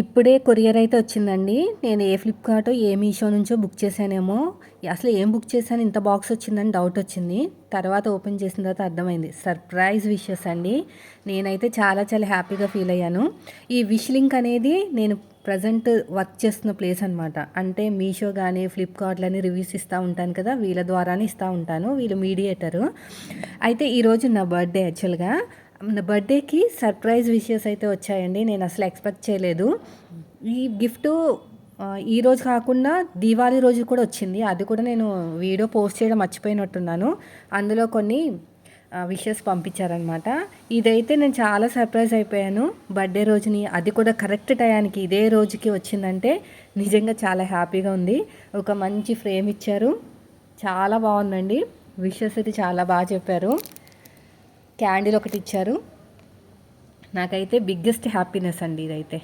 ఇప్పుడే కొరియర్ అయితే వచ్చిందండి. నేను ఏ ఫ్లిప్కార్ట్ ఏ మీషో నుంచో బుక్ చేశానేమో. అసలు ఏం బుక్ చేశాను? ఇంత బాక్స్ వచ్చిందని డౌట్ వచ్చింది. తర్వాత ఓపెన్ చేసిన తర్వాత అర్థమైంది. సర్ప్రైజ్ విషెస్ అండి. నేనైతే చాలా చాలా హ్యాపీగా ఫీల్ అయ్యాను. ఈ విష్ లింక్ అనేది నేను ప్రజెంట్ వర్క్ చేస్తున్న ప్లేస్ అనమాట అంటే మీషో కానీ ఫ్లిప్కార్ట్లని రివ్యూస్ ఇస్తూ ఉంటాను కదా. వీళ్ళ ద్వారానే ఇస్తూ ఉంటాను. వీళ్ళు మీడియేటరు. అయితే ఈరోజు నా బర్త్డే యాక్చువల్గా. బర్త్డేకి సర్ప్రైజ్ విషయస్ అయితే వచ్చాయండి. నేను అసలు ఎక్స్పెక్ట్ చేయలేదు. ఈ గిఫ్ట్ ఈ రోజు కాకుండా దీవాళీ రోజు కూడా వచ్చింది. అది కూడా నేను వీడియో పోస్ట్ చేయడం మర్చిపోయినట్టున్నాను. అందులో కొన్ని విషెస్ పంపించారనమాట ఇదైతే నేను చాలా సర్ప్రైజ్ అయిపోయాను. బర్త్డే రోజుని అది కూడా కరెక్ట్ టయానికి ఇదే రోజుకి వచ్చిందంటే నిజంగా చాలా హ్యాపీగా ఉంది. ఒక మంచి ఫ్రేమ్ ఇచ్చారు. చాలా బాగుందండి. విషెస్ అయితే చాలా బాగా చెప్పారు. క్యాండిల్ ఒకటి ఇచ్చారు. నాకైతే బిగ్గెస్ట్ హ్యాపీనెస్ అండి ఇదైతే.